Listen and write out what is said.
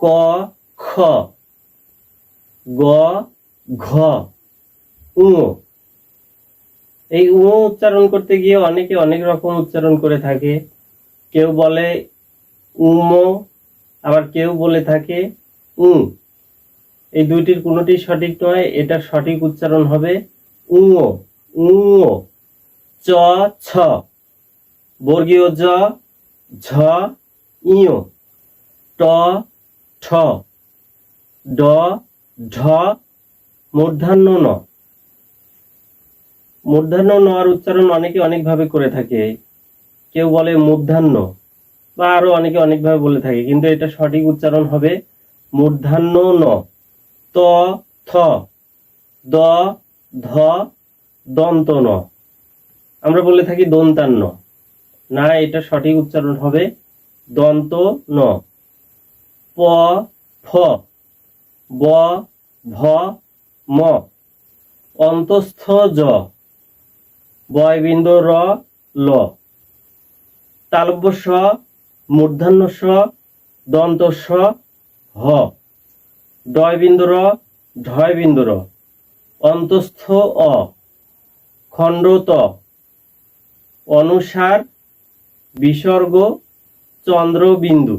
ক, খ। গ, ঘ। উ। এই উ উচ্চারণ করতে গিয়ে অনেকে অনেক রকম উচ্চারণ করে থাকে। কেউ বলে উম আবার কেউ বলে থাকে উ। এই দুইটির কোনোটি সঠিক নয় এটা সঠিক উচ্চারণ হবে উ উ, চ, ছ। বর্গীয় জ, ঝ, ইয়। ট ঠ ড ঢ মূর্ধান্য ন। মূর্ধান্য নর উচ্চারণ অনেকে অনেকভাবে করে থাকে। কেউ বলে মূর্ধান্য বা আরও অনেকে অনেকভাবে বলে থাকে, কিন্তু এটা সঠিক উচ্চারণ হবে মূর্ধান্য ন। ত, থ। দ, ধ, দন্ত ন। আমরা বলে থাকি দন্তান্ন না, এটা সঠিক উচ্চারণ হবে দন্ত ন। প, ফ, ব ভ ম। অন্তস্থ জ। বয়বিন্দু র, ল। তালব্য স মূর্ধান্য স স, হ। ডয়বিন্দু র, ঢয়বিন্দু র। অন্তস্থ অ। খণ্ডত। অনুসার, বিসর্গ, চন্দ্রবিন্দু।